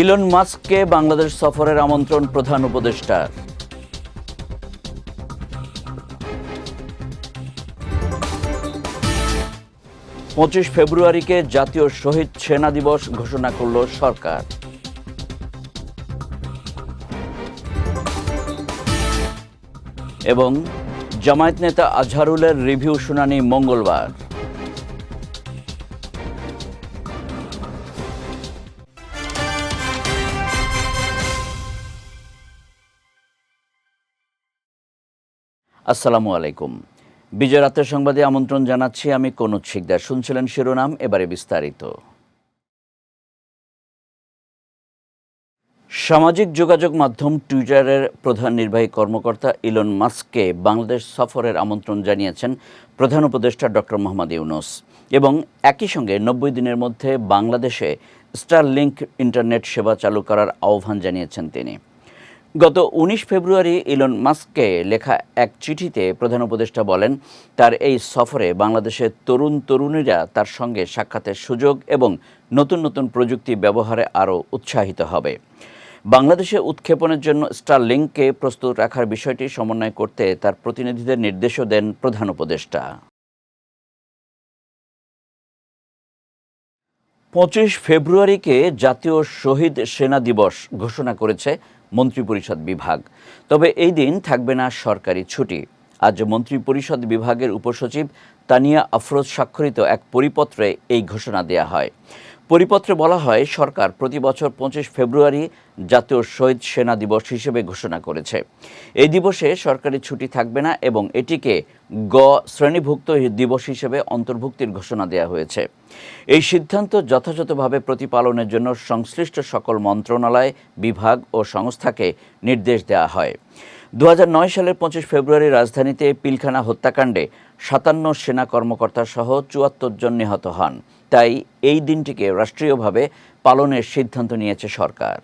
Elon মাস্ককে Bangladesh সফরের আমন্ত্রণ প্রধান উপদেষ্টার পঁচিশ ফেব্রুয়ারিকে জাতীয় শহীদ সেনা দিবস ঘোষণা করল সরকার। এবং জামায়াত নেতা আজহারুলের রিভিউ শুনানি মঙ্গলবার। আসসালামু আলাইকুম। বিজয় রাতের সংবাদে আমন্ত্রণ জানাচ্ছি আমি কনুজ শিকদার। শুনছিলেন শিরোনাম, এবারে বিস্তারিত। সামাজিক যোগাযোগ মাধ্যম টুইটারের প্রধান নির্বাহী কর্মকর্তা ইলন মাস্ককে বাংলাদেশ সফরের আমন্ত্রণ জানিয়েছেন প্রধান উপদেষ্টা ডক্টর মোহাম্মদ ইউনুস। এবং একই সঙ্গে নব্বই দিনের মধ্যে বাংলাদেশে স্টার স্টারলিংক ইন্টারনেট সেবা চালু করার আহ্বান জানিয়েছেন তিনি। গত উনিশ ফেব্রুয়ারি ইলন মাস্ককে লেখা এক চিঠিতে প্রধান উপদেষ্টা বলেন, তার এই সফরে বাংলাদেশের তরুণ তরুণীরা তার সঙ্গে সাক্ষাতের সুযোগ এবং নতুন নতুন প্রযুক্তি ব্যবহারে আরও উৎসাহিত হবে। বাংলাদেশে উৎক্ষেপণের জন্য স্টার লিঙ্ককে প্রস্তুত রাখার বিষয়টি সমন্বয় করতে তার প্রতিনিধিদের নির্দেশও দেন প্রধান উপদেষ্টা। পঁচিশ ফেব্রুয়ারিকে জাতীয় শহীদ সেনা দিবস ঘোষণা করেছে মন্ত্রিপরিষদ বিভাগ। তবে এই দিন থাকবে না সরকারি ছুটি। আজ মন্ত্রিপরিষদ বিভাগের উপসচিব তানিয়া আফরোজ স্বাক্ষরিত এক পরিপত্রে এই ঘোষণা দেয়া হয়। পরিপত্রে বলা হয়, সরকার প্রতি বছর পঁচিশ ফেব্রুয়ারি জাতীয় শহীদ সেনা দিবস হিসেবে ঘোষণা করেছে। এই দিবসে সরকারি ছুটি থাকবে না এবং এটিকে গ শ্রেণীভুক্ত দিবস হিসেবে অন্তর্ভুক্তির ঘোষণা দেওয়া হয়েছে। এই সিদ্ধান্ত যথাযথভাবে প্রতিপালনের জন্য সংশ্লিষ্ট সকল মন্ত্রণালয়, বিভাগ ও সংস্থাকে নির্দেশ দেওয়া হয়। দু হাজার নয় সালের পঁচিশ ফেব্রুয়ারি রাজধানীতে পিলখানা হত্যাকাণ্ডে সাতান্ন সেনা কর্মকর্তা সহ চুয়াত্তর জন নিহত হন। তাই এই দিনটিকে রাষ্ট্রীয়ভাবে পালনের সিদ্ধান্ত নিয়েছে সরকার।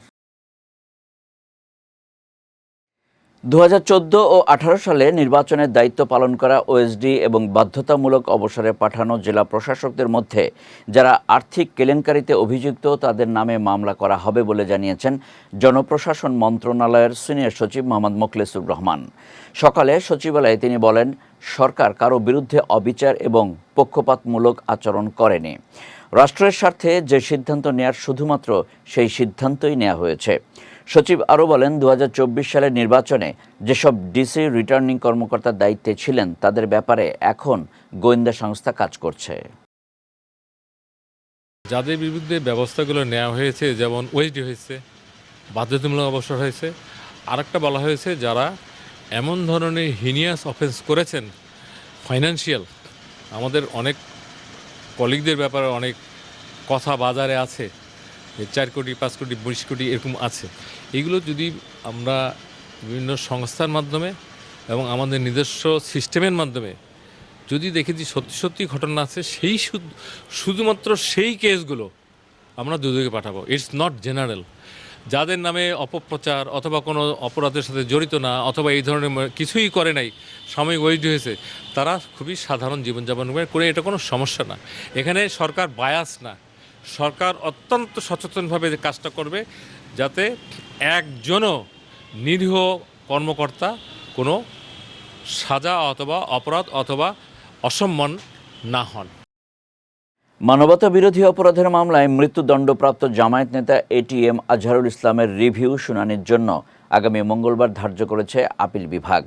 দু হাজার চোদ্দ ও আঠারো সালে নির্বাচনের দায়িত্ব পালন করা ওএসডি এবং বাধ্যতামূলক অবসরে পাঠানো জেলা প্রশাসকদের মধ্যে যারা আর্থিক কেলেঙ্কারিতে অভিযুক্ত, তাদের নামে মামলা করা হবে বলে জানিয়েছেন জনপ্রশাসন মন্ত্রণালয়ের সিনিয়র সচিব মোহাম্মদ মোখলেসুর রহমান। সকালে সচিবালয়ে তিনি বলেন, সরকার কারও বিরুদ্ধে অবিচার এবং পক্ষপাতমূলক আচরণ করেনি। রাষ্ট্রের স্বার্থে যে সিদ্ধান্ত নেয়ার শুধুমাত্র সেই সিদ্ধান্তই নেওয়া হয়েছে। সচিব আরও বলেন দু হাজার চব্বিশ সালের নির্বাচনে যেসব ডিসি রিটার্নিং কর্মকর্তার দায়িত্বে ছিলেন, তাদের ব্যাপারে এখন গোয়েন্দা সংস্থা কাজ করছে। যাদের বিরুদ্ধে ব্যবস্থাগুলো নেওয়া হয়েছে, যেমন ওয়েসডি হয়েছে, বাধ্যতামূলক অবসর হয়েছে, আরেকটা বলা হয়েছে, যারা এমন ধরনের হিনিয়াস অফেন্স করেছেন ফাইন্যান্সিয়াল আমাদের অনেক কলিগদের ব্যাপারে অনেক কথা বাজারে আছে। চার কোটি, পাঁচ কোটি, বিশ কোটি এরকম আছে। এগুলো যদি আমরা বিভিন্ন সংস্থার মাধ্যমে এবং আমাদের নিজস্ব সিস্টেমের মাধ্যমে যদি দেখি যে সত্যি সত্যি ঘটনা আছে, সেই শুধু- শুধুমাত্র সেই কেসগুলো আমরা দুদকে পাঠাবো। ইটস নট জেনারেল যাদের নামে অপপ্রচার অথবা কোনো অপরাধের সাথে জড়িত না, অথবা এই ধরনের কিছুই করে নাই, সাময়িক ওয়েস্ট হয়েছে, তারা খুবই সাধারণ জীবনযাপন করে, এটা কোনো সমস্যা না। এখানে সরকার বায়াস না। সরকার অত্যন্ত সচেতনভাবে কাজটা করবে, যাতে একজনও নিরীহ কর্মকর্তা কোনো সাজা অথবা অপরাধ অথবা অসম্মান না হন। মানবতা বিরোধী অপরাধের মামলায় মৃত্যুদণ্ডপ্রাপ্ত জামায়াত নেতা এটিএম আজহারুল ইসলামের রিভিউ শুনানির জন্য আগামী মঙ্গলবার ধার্য করেছে আপিল বিভাগ।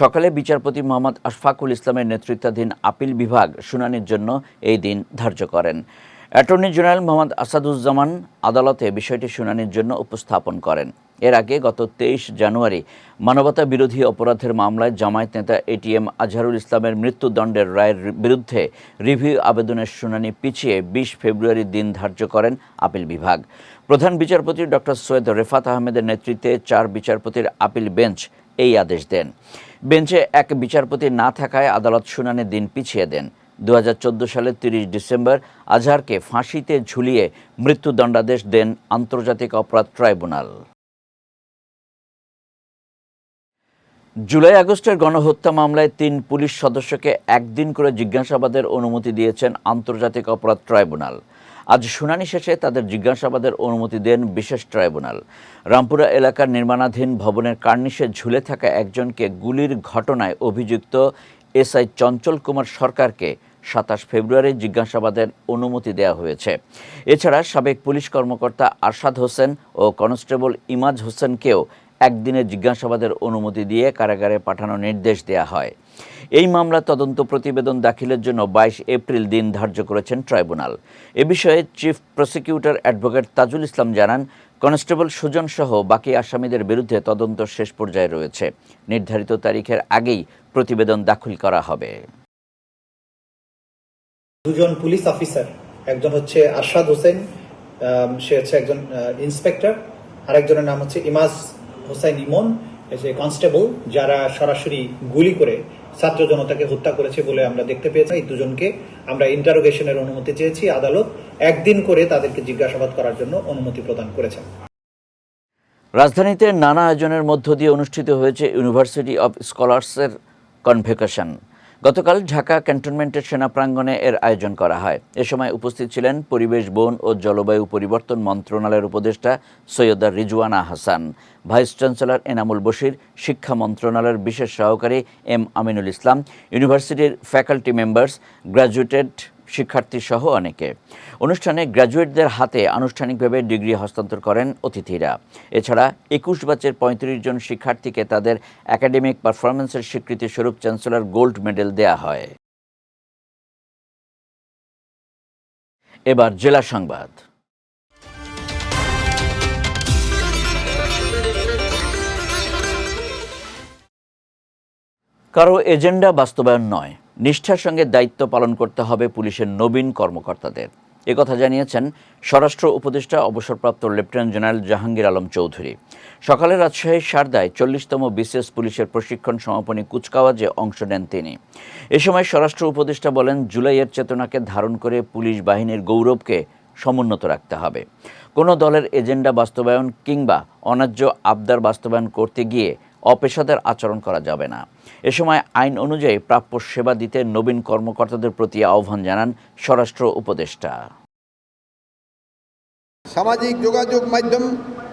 সকালে বিচারপতি মোহাম্মদ আশফাকুল ইসলামের নেতৃত্বাধীন আপিল বিভাগ শুনানির জন্য এই দিন ধার্য করেন। অ্যাটর্নি জেনারেল মোহাম্মদ আসাদুজ্জামান আদালতে বিষয়টি শুনানির জন্য উপস্থাপন করেন। এর আগে গত তেইশ জানুয়ারি মানবতা বিরোধী অপরাধের মামলায় জামায়াত নেতা এটিএম আজহারুল ইসলামের মৃত্যুদণ্ডের রায়ের বিরুদ্ধে রিভিউ আবেদনের শুনানি পিছিয়ে বিশ ফেব্রুয়ারি দিন ধার্য করেন আপিল বিভাগ। প্রধান বিচারপতি ডক্টর সৈয়দ রেফাত আহমেদের নেতৃত্বে চার বিচারপতির আপিল বেঞ্চ এই আদেশ দেন। বেঞ্চে এক বিচারপতি না থাকায় আদালত শুনানি দিন পিছিয়ে দেন। দু হাজার চোদ্দ সালের তিরিশ ডিসেম্বর আজহারকে ফাঁসিতে ঝুলিয়ে মৃত্যুদণ্ডাদেশ দেন আন্তর্জাতিক অপরাধ ট্রাইব্যুনাল। জুলাই আগস্টের গণহত্যা মামলায় তিন পুলিশ সদস্যকে একদিন করে জিজ্ঞাসাবাদের অনুমতি দিয়েছেন আন্তর্জাতিক অপরাধ ট্রাইব্যুনাল। আজ শুনানি শেষে তাদের জিজ্ঞাসাবাদের অনুমতি দেন বিশেষ ট্রাইব্যুনাল। রামপুরা এলাকার নির্মাণাধীন ভবনের কার্নিশে ঝুলে থাকা একজনকে গুলির ঘটনায় অভিযুক্ত এসআই চঞ্চল কুমার সরকারকে সাতাশ ফেব্রুয়ারি জিজ্ঞাসাবাদের অনুমতি দেওয়া হয়েছে। এছাড়া সাবেক পুলিশ কর্মকর্তা আরশাদ হোসেন ও কনস্টেবল ইমাজ হোসেনকেও একদিনের জিজ্ঞাসাবাদের অনুমতি দিয়ে কারাগারে পাঠানোর নির্দেশ দেওয়া হয়। এই মামলা তদন্ত প্রতিবেদন দাখিলের জন্য বাইশ এপ্রিল দিন ধার্য করেছেন ট্রাইব্যুনাল। এ বিষয়ে chief prosecutor advocate Tajul Islam জানান, কনস্টেবল সুজন সহ বাকি আসামিদের বিরুদ্ধে তদন্ত শেষ পর্যায়ে রয়েছে। নির্ধারিত তারিখের আগেই প্রতিবেদন দাখিল করা হবে। দুজন পুলিশ অফিসার, একজন হচ্ছে আরশাদ হোসেন সে হচ্ছে একজন ইন্সপেক্টর আর একজনের নাম হচ্ছে ইমাজ হোসেন ইমন কনস্টেবল, যারা সরাসরি গুলি করে ছাত্র জনতাকে হত্যা করেছে বলে আমরা দেখতে পেয়েছি। এই দুজনকে আমরা ইন্টারোগেশনের অনুমতি চেয়েছি আদালত, একদিন করে তাদেরকে জিজ্ঞাসাবাদ করার জন্য অনুমতি প্রদান করেছেন। রাজধানীতে নানা আয়োজনের মধ্য দিয়ে অনুষ্ঠিত হয়েছে ইউনিভার্সিটি অব স্কলার্সের কনভেকেশন গতকাল ঢাকা ক্যান্টনমেন্টের সেনা প্রাঙ্গণে এর আয়োজন করা হয়। এ সময় উপস্থিত ছিলেন পরিবেশ, বন ও জলবায়ু পরিবর্তন মন্ত্রণালয়ের উপদেষ্টা সৈয়দা রিজওয়ানা হাসান, ভাইস চ্যান্সেলর এনামুল বশির, শিক্ষা মন্ত্রণালয়ের বিশেষ সহকারী এম আমিনুল ইসলাম, ইউনিভার্সিটির ফ্যাকাল্টি মেম্বার্স গ্র্যাজুয়েটেড শিক্ষার্থী সহ অনেকে। অনুষ্ঠানে গ্র্যাজুয়েটদের হাতে আনুষ্ঠানিকভাবে ডিগ্রি হস্তান্তর করেন অতিথিরা। এছাড়া একুশ ব্যাচের পঁয়ত্রিশ জন শিক্ষার্থীকে তাদের একাডেমিক পারফরমেন্সের স্বীকৃতি স্বরূপ চ্যান্সেলর গোল্ড মেডেল দেয়া হয়। এবার জেলা সংবাদ। কারও এজেন্ডা বাস্তবায়ন নয়। নিষ্ঠার সঙ্গে দায়িত্ব পালন করতে হবে পুলিশের নবীন কর্মকর্তাদের। একথা জানিয়েছেন স্বরাষ্ট্র উপদেষ্টা, অবসরপ্রাপ্ত লেফটেন্যান্ট জেনারেল জাহাঙ্গীর আলম চৌধুরী। সকালে রাজশাহীর সারদায় চল্লিশতম বিসিএস পুলিশের প্রশিক্ষণ সমাপনী কুচকাওয়াজে অংশ নেন তিনি। এ সময় স্বরাষ্ট্র উপদেষ্টা বলেন, জুলাইয়ের চেতনাকে ধারণ করে পুলিশ বাহিনীর গৌরবকে সমুন্নত রাখতে হবে। কোনো দলের এজেন্ডা বাস্তবায়ন কিংবা অন্যায্য আবদার বাস্তবায়ন করতে গিয়ে অপেশাদার আচরণ করা যাবে না। এ সময় আইন অনুযায়ী প্রাপ্য সেবা দিতে নবীন কর্মকর্তাদের প্রতি আহ্বান জানান স্বরাষ্ট্র উপদেষ্টা। সামাজিক যোগাযোগ মাধ্যম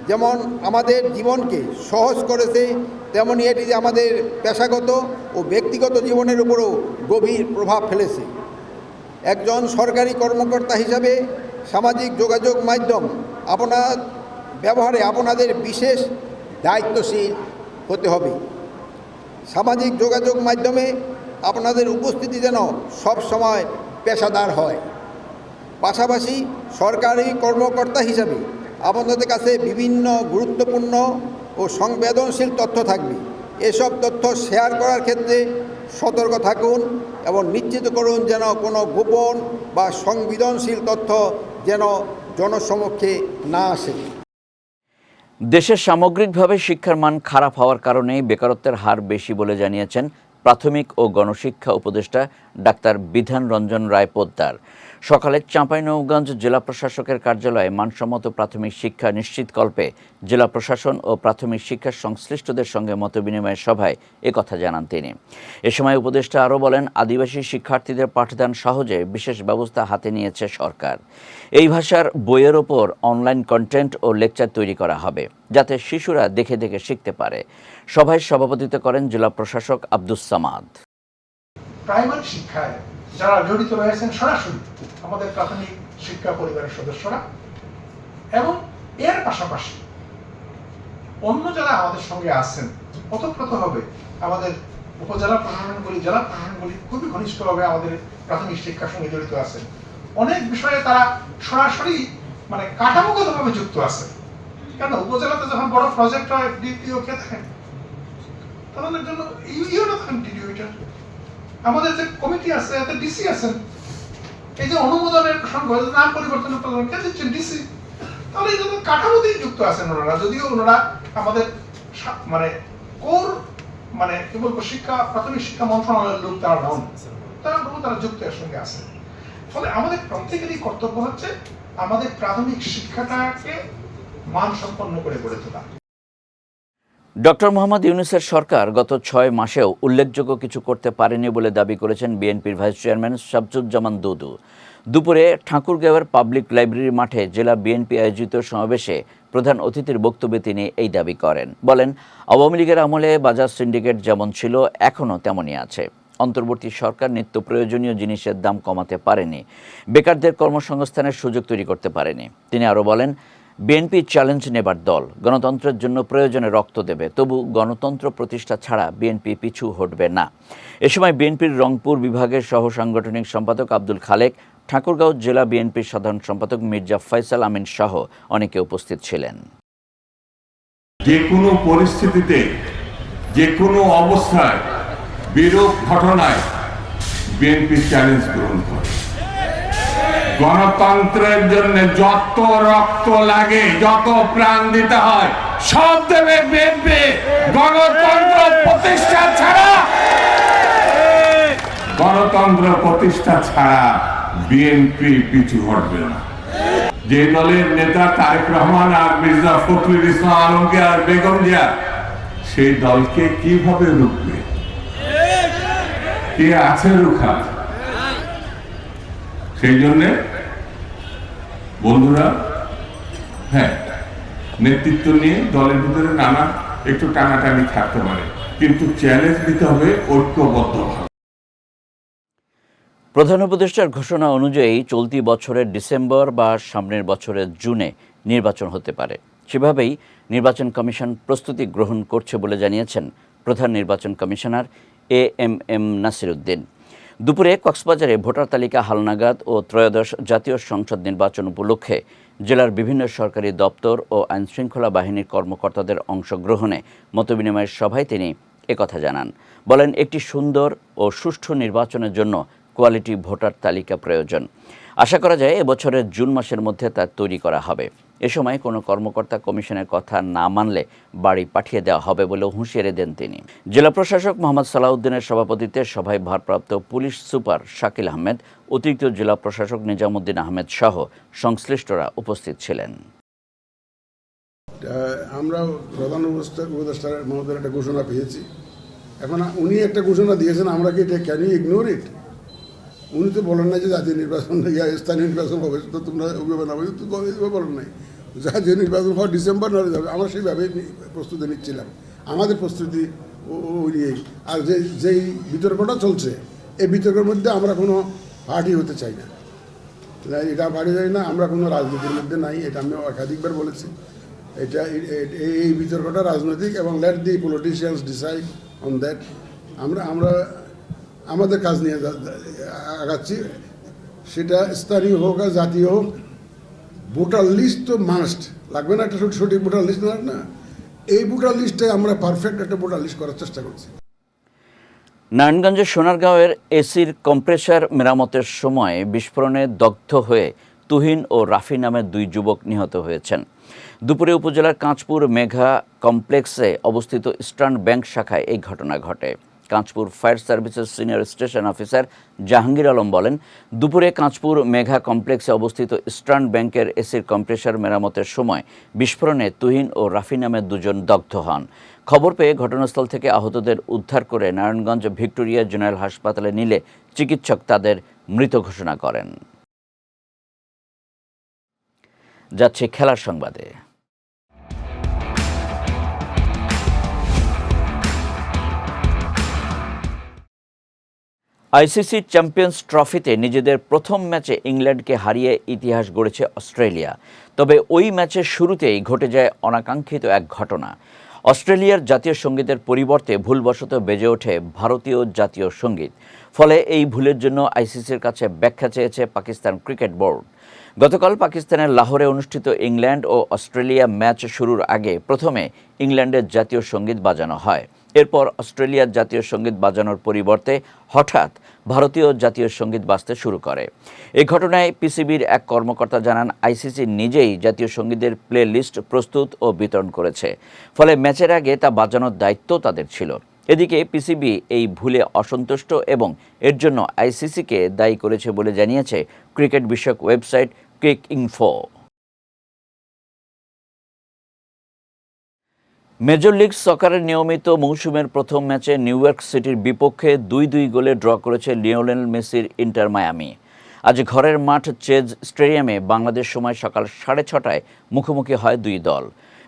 যেমন আমাদের জীবনকে সহজ করেছে, তেমনি এটি যে আমাদের পেশাগত ও ব্যক্তিগত জীবনের উপরও গভীর প্রভাব ফেলেছে। একজন সরকারি কর্মকর্তা হিসাবে সামাজিক যোগাযোগ মাধ্যম আপনার, ব্যবহারে আপনাদের বিশেষ দায়িত্বশীল হতে হবে। সামাজিক যোগাযোগ মাধ্যমে আপনাদের উপস্থিতি যেন সব সময় পেশাদার হয়। পাশাপাশি সরকারি কর্মকর্তা হিসাবে আপনাদের কাছে বিভিন্ন গুরুত্বপূর্ণ ও সংবেদনশীল তথ্য থাকবে। এসব তথ্য শেয়ার করার ক্ষেত্রে সতর্ক থাকুন এবং নিশ্চিত করুন যেন কোনো গোপন বা সংবেদনশীল তথ্য যেন জনসমক্ষে না আসে। দেশে সামগ্রিকভাবে শিক্ষার মান খারাপ হওয়ার কারণেই বেকারত্বের হার বেশি বলে জানিয়েছেন প্রাথমিক ও গণশিক্ষা উপদেষ্টা ডাক্তার বিধান রঞ্জন রায় পোদ্দার। সকালে চাঁপাইনবাবগঞ্জ জেলা প্রশাসকের কার্যালয়ে মানসম্মত প্রাথমিক শিক্ষা নিশ্চিতকল্পে জেলা প্রশাসন ও প্রাথমিক শিক্ষার সংশ্লিষ্টদের সঙ্গে মতবিনিময় সভায় একথা জানান তিনি। এ সময় উপদেষ্টা আরও বলেন, আদিবাসী শিক্ষার্থীদের পাঠদান সহজে বিশেষ ব্যবস্থা হাতে নিয়েছে সরকার। এই ভাষার বইয়ের ওপর অনলাইন কন্টেন্ট ও লেকচার তৈরি করা হবে, যাতে শিশুরা দেখে দেখে শিখতে পারে। সভায় সভাপতিত্ব করেন জেলা প্রশাসক আব্দুস সামাদ। প্রাইমারি শিক্ষায় যারা জড়িত রয়েছেন সরাসরি আমাদের প্রাথমিক শিক্ষা পরিবারের সদস্যরা এবং এর পাশাপাশি অন্য যারা আমাদের সঙ্গে আছেন ওতপ্রোতভাবে আমাদের উপজেলা প্রশাসনগুলি, জেলা প্রশাসনগুলি খুবই ঘনিষ্ঠভাবে আমাদের প্রাথমিক শিক্ষার সঙ্গে জড়িত আছেন। অনেক বিষয়ে তারা সরাসরি মানে কাঠামোগতভাবে যুক্ত আছে কেন? উপজেলাতে যখন বড় প্রজেক্ট হয়, দ্বিতীয় কে থাকেন তাদের জন্য ইউনিয়নও থাকেন টিডিউটার আমাদের যে কমিটি আছে এতে ডিসি আছেন এই যে অনুমোদনের প্রসঙ্গ এই যে নাম পরিবর্তনের কে দিচ্ছেন ডিসি তাহলে এই জন্য কাঠামোতেই যুক্ত আছেন ওনারা। যদিও ওনারা আমাদের মানে কোর মানে কি বলব, শিক্ষা, প্রাথমিক শিক্ষা মন্ত্রণালয়ের লোক তারা ডাউন তারা তবু তারা যুক্ত এর সঙ্গে আছে। ফলে আমাদের প্রত্যেকেরই কর্তব্য হচ্ছে আমাদের প্রাথমিক শিক্ষাটাকে মান সম্পন্ন করে গড়ে তোলা। ডক্টর মোহাম্মদ ইউনুসের সরকার গত ছয় মাসেও উল্লেখযোগ্য কিছু করতে পারেনি বলে দাবি করেছেন বিএনপির ভাইস চেয়ারম্যান শামসুজ্জামান দুদু। দুপুরে ঠাকুরগাঁওয়ের পাবলিক লাইব্রেরি মাঠে জেলা বিএনপি আয়োজিত সমাবেশে প্রধান অতিথির বক্তব্যে তিনি এই দাবি করেন। বলেন, আওয়ামী লীগের আমলে বাজার সিন্ডিকেট যেমন ছিল, এখনও তেমনই আছে। অন্তর্বর্তী সরকার নিত্য প্রয়োজনীয় জিনিসের দাম কমাতে পারেনি। বেকারদের কর্মসংস্থানের সুযোগ তৈরি করতে পারেনি। তিনি আরও বলেন বিএনপি চ্যালেঞ্জ নেবার দল। গণতন্ত্রের জন্য প্রয়োজনে রক্ত দেবে। তবু গণতন্ত্র প্রতিষ্ঠা ছাড়া বিএনপি পিছু হটবে না। এ সময় বিএনপির রংপুর বিভাগের সহ সাংগঠনিক সম্পাদক আব্দুল খালেক, ঠাকুরগাঁও জেলা বিএনপির সাধারণ সম্পাদক মির্জা ফয়সাল আমিন সহ অনেকে উপস্থিত ছিলেন। যে কোনো পরিস্থিতিতে, যে কোনো অবস্থায় বিরূপ ঘটনায় বিএনপি চ্যালেঞ্জ গ্রহণ করে। গণতন্ত্রের জন্য যত রক্ত লাগে, যত প্রাণ দিতে হয়, সব দেবে বিএনপি। গণতন্ত্র প্রতিষ্ঠা ছাড়া। গণতন্ত্র প্রতিষ্ঠা ছাড়া বিএনপি পিছু হটবে না। যে দলের নেতা তারেক রহমান আর মির্জা ফখরুল ইসলাম আলমকে আর বেগম জিয়া, সেই দলকে কীভাবে রুখবে? কে আছে রুখা? সেই জন্য বন্ধুরা হ্যাঁ নেতৃত্ব নিয়ে দলের ভিতরে নানা একটু টানাটানি থাকতে পারে। কিন্তু চ্যালেঞ্জ দিতে হবে ঐক্যবদ্ধভাবে। প্রধান উপদেষ্টার ঘোষণা অনুযায়ী চলতি বছরের ডিসেম্বর বা সামনের বছরের জুনে নির্বাচন হতে পারে। সেভাবেই নির্বাচন কমিশন প্রস্তুতি গ্রহণ করছে বলে জানিয়েছেন প্রধান নির্বাচন commissioner A M M Nasiruddin. দুপুরে কক্সবাজারে ভোটার তালিকা হালনাগাদ ও ত্রয়োদশ জাতীয় সংসদ নির্বাচন উপলক্ষে জেলার বিভিন্ন সরকারি দপ্তর ও আইনশৃঙ্খলা বাহিনীর কর্মকর্তাদের অংশগ্রহণে মতবিনিময়ের সভায় তিনি একথা জানান। বলেন, একটি সুন্দর ও সুষ্ঠু নির্বাচনের জন্য কোয়ালিটি ভোটার তালিকা প্রয়োজন। আশা করা যায় এবছরের জুন মাসের মধ্যে তা তৈরি করা হবে। এ সময় কোনো কর্মকর্তা কমিশনের কথা না মানলে বাড়ি পাঠিয়ে দেওয়া হবে বলেও হুঁশিয়ারি দেন তিনি। জেলা প্রশাসক মোহাম্মদ সালাউদ্দিনের সভাপতিত্বে সভায় ভারপ্রাপ্ত পুলিশ সুপার শাকিল আহমেদ, অতিরিক্ত জেলা প্রশাসক নিজামুদ্দিন আহমেদ সহ সংশ্লিষ্টরা উপস্থিত ছিলেন। আমরা প্রধান উপদেষ্টা- একটা ঘোষণা পেয়েছি। এখন উনি একটা ঘোষণা দিয়েছেন, আমরা কি ক্যান ইউ ইগনোর ইট উনি তো বলেন না যে জাতীয় নির্বাচন ইয়া স্থানীয় নির্বাচন হবে তো তোমরা ওইভাবে না তো এইভাবে বলেন নাই। জাতীয় নির্বাচন হয় ডিসেম্বর নয় যাবে, আমরা সেইভাবে প্রস্তুতি নিচ্ছিলাম। আমাদের প্রস্তুতি ওই নিয়েই। আর যে যেই বিতর্কটা চলছে, এই বিতর্কের মধ্যে আমরা কোনো পার্টি হতে চাই না। এটা পার্টি যায় না, আমরা কোনো রাজনীতির মধ্যে নাই, এটা আমি একাধিকবার বলেছি। এটা এই বিতর্কটা রাজনৈতিক এবং let the politicians decide on that আমরা আমরা আমাদের কাজ নিয়ে আগাচ্ছি। সেটা স্থানীয় হোক আর জাতীয় হোক, ভোটার লিস্ট তো মাস্ট লাগবে না একটা সঠিক- ভোটার লিস্ট না? এই ভোটার লিস্টে আমরা পারফেক্ট একটা ভোটার লিস্ট করার চেষ্টা করছি। নারায়ণগঞ্জের সোনারগাঁওয়ের এসির কম্প্রেসার মেরামতের সময় বিস্ফোরণে দগ্ধ হয়ে তুহিন ও রাফি নামের দুই যুবক নিহত হয়েছেন। দুপুরে উপজেলার কাঁচপুর মেঘা কমপ্লেক্সে অবস্থিত ইস্টার্ন ব্যাংক শাখায় এই ঘটনা ঘটে। Kanchpur fire services senior station officer Jahangir Alam বলেন, দুপুরে কাঁচপুর মেঘা কমপ্লেক্সে অবস্থিত ইস্টার্ন ব্যাংকের এসির কম্প্রেসার মেরামতের সময় বিস্ফোরণে তুহিন ও রাফি নামের দুজন দগ্ধ হন। খবর পেয়ে ঘটনাস্থল থেকে আহতদের উদ্ধার করে নারায়ণগঞ্জ ভিক্টোরিয়া জেনারেল হাসপাতালে নিলে চিকিৎসক তাদের মৃত ঘোষণা করেন। যাচ্ছে খেলার সংবাদে। আইসিসি চ্যাম্পিয়ন্স ট্রফিতে নিজেদের প্রথম ম্যাচে ইংল্যান্ডকে হারিয়ে ইতিহাস গড়েছে অস্ট্রেলিয়া। তবে ওই ম্যাচের শুরুতেই ঘটে যায় অনাকাঙ্ক্ষিত এক ঘটনা। অস্ট্রেলিয়ার জাতীয় সঙ্গীতের পরিবর্তে ভুলবশত বেজে ওঠে ভারতীয় জাতীয় সংগীত। ফলে এই ভুলের জন্য আইসিসির কাছে ব্যাখ্যা চেয়েছে পাকিস্তান ক্রিকেট বোর্ড। গতকাল পাকিস্তানের লাহোরে অনুষ্ঠিত ইংল্যান্ড ও অস্ট্রেলিয়া ম্যাচ শুরুর আগে প্রথমে ইংল্যান্ডের জাতীয় সংগীত বাজানো হয়। এরপর অস্ট্রেলিয়ার জাতীয় সংগীত বাজানোর পরিবর্তে হঠাৎ ভারতীয় জাতীয় সংগীত বাজতে শুরু করে। এই ঘটনায় পিসিবির এক কর্মকর্তা জানান, আইসিসি নিজেই জাতীয় সঙ্গীতের প্লে লিস্ট প্রস্তুত ও বিতরণ করেছে। ফলে ম্যাচের আগে তা বাজানোর দায়িত্ব তাদের ছিল। এদিকে পিসিবি এই ভুলে অসন্তুষ্ট এবং এর জন্য আইসিসিকে দায়ী করেছে বলে জানিয়েছে ক্রিকেট বিষয়ক website Cricinfo. Major league সকারের নিয়মিত মৌসুমের প্রথম ম্যাচে নিউ ইয়র্ক সিটির বিপক্ষে দুই দুই গোলে ড্র করেছে লিওনেল মেসির ইন্টার মায়ামি। আজ ঘরের মাঠ চেজ স্টেডিয়ামে বাংলাদেশ সময় সকাল সাড়ে ছটায় মুখোমুখি হয় দুই দল।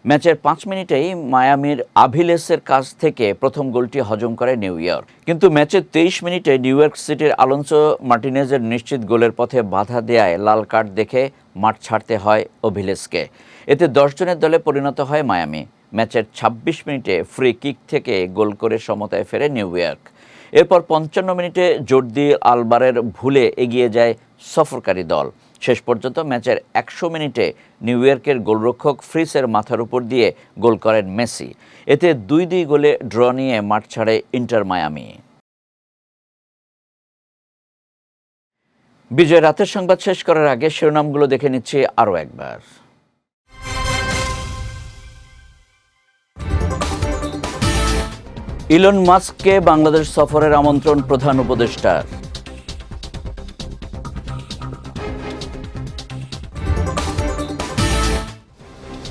ম্যাচের পাঁচ মিনিটেই মায়ামির আভিলেসের কাছ থেকে প্রথম গোলটি হজম করে নিউ ইয়র্ক। কিন্তু ম্যাচের তেইশ মিনিটে নিউ ইয়র্ক সিটির আলোনসো মার্টিনেজের নিশ্চিত গোলের পথে বাধা দেয়ায় লাল কার্ড দেখে মাঠ ছাড়তে হয় অভিলেসকে। এতে দশ জনের দলে পরিণত হয় মায়ামি। ম্যাচের ২৬ মিনিটে ফ্রি কিক থেকে গোল করে সমতায় ফেরে নিউ ইয়র্ক। এরপর পঞ্চান্ন মিনিটে জর্দি আলবারের ভুলে এগিয়ে যায় সফরকারী দল। শেষ পর্যন্ত ম্যাচের একশো মিনিটে নিউ ইয়র্কের গোলরক্ষক ফ্রিসের মাথার উপর দিয়ে গোল করেন মেসি। এতে দুই দুই গোলে ড্র নিয়ে মাঠ ছাড়ে ইন্টার মায়ামি। বিজয় রাতের সংবাদ শেষ করার আগে শিরোনামগুলো দেখে নিচ্ছি আরও একবার। ইলন মাস্ককে বাংলাদেশ সফরের আমন্ত্রণ প্রধান উপদেষ্টার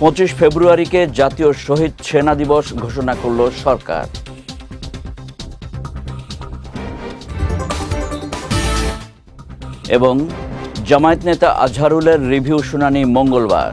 পঁচিশ ফেব্রুয়ারিকে জাতীয় শহীদ সেনা দিবস ঘোষণা করল সরকার। এবং জামায়াত নেতা আজহারুলের রিভিউ শুনানি মঙ্গলবার।